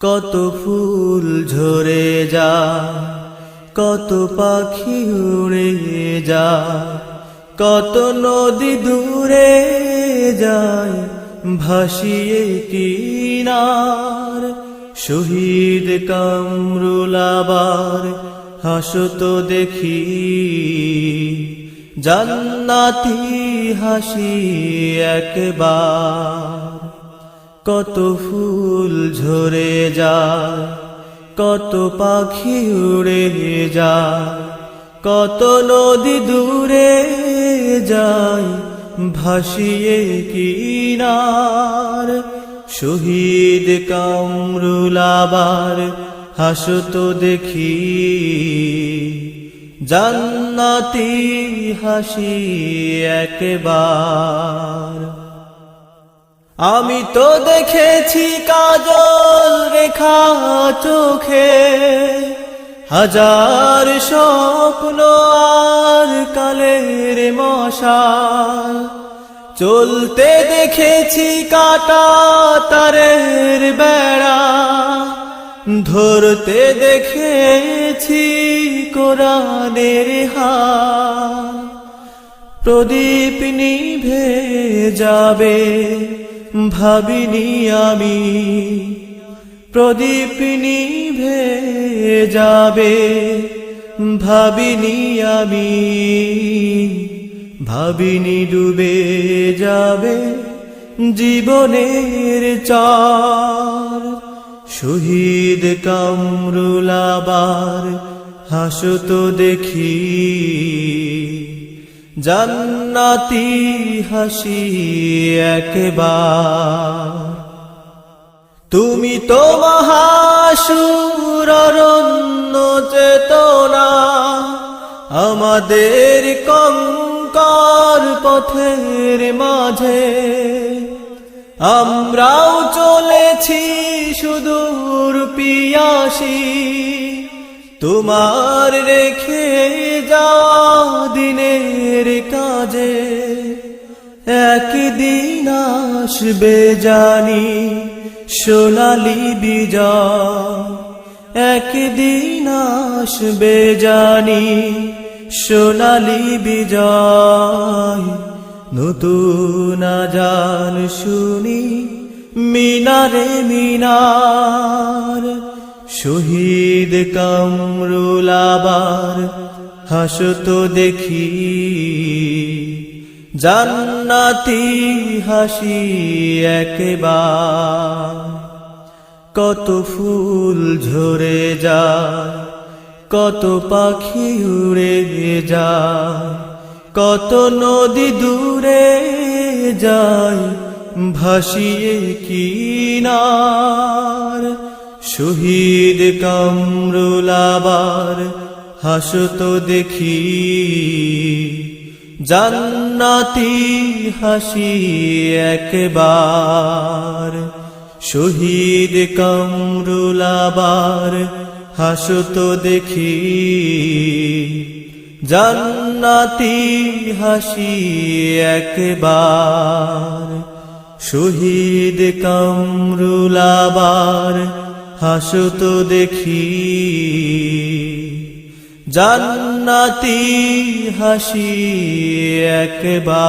কত ফুল ঝরে যা কত পাখি উড়ে যা কত নদী দূরে যায়, ভাসিয়ে কিনার। শহীদ কামরুলাবার হাসত দেখি, জান্নাতি হাসি একবার। কত ফুল ঝরে যায়, কত পাখি উড়ে যায়, কত নদী দূরে যায়, ভাসিয়ে কিনার। শহীদ কামরুলাবার হাসত দেখি, জান্নাতি হাসি একবার। আমি তো দেখেছি কাজল রেখা চোখে। হাজার স্বপ্ন আর কালের মশাল। চলতে দেখেছি কাটা তারের বেড়া। ধরতে দেখেছি কোরআনের হাল প্রদীপ নিভে যাবে। ভাবিনি আমি। প্রদীপ নিভে যাবে, ভাবিনি আমি। ভাবিনি ডুবে যাবে জীবনের চার। শহীদ কামরুলাবার হাসত দেখি। জান্নাতি হাসি একবার। তুমি তো মহাসুররণ্য চেতনা, আমাদের কঙ্কর পথের মাঝে। আমরাও চলেছি সুদূর পিয়াসী, তোমার রেখে যাওয়া দিনের কাজে। একদিন আসবে জানি সোনালি বিজয়। একদিন আসবে জানি সোনালি বিজয়। নতুন জান শুনি মিনারে মিনার। শহীদ কামরুলাবার হাসত দেখি, জান্নাতি হাসি একবার। কত ফুল ঝরে যায়, কত পাখি উড়ে যায়, কত নদী দূরে যায়, ভাসিয়ে কিনার, শহীদ কামরুলাবার হাসত দেখি, জান্নাতি হাসি একবার। শহীদ কামরুলাবার হাসত দেখি, জান্নাতি হাসি একবার। শহীদ কামরুলাবার হাসত দেখি। জান্নাতি হাসি একবার।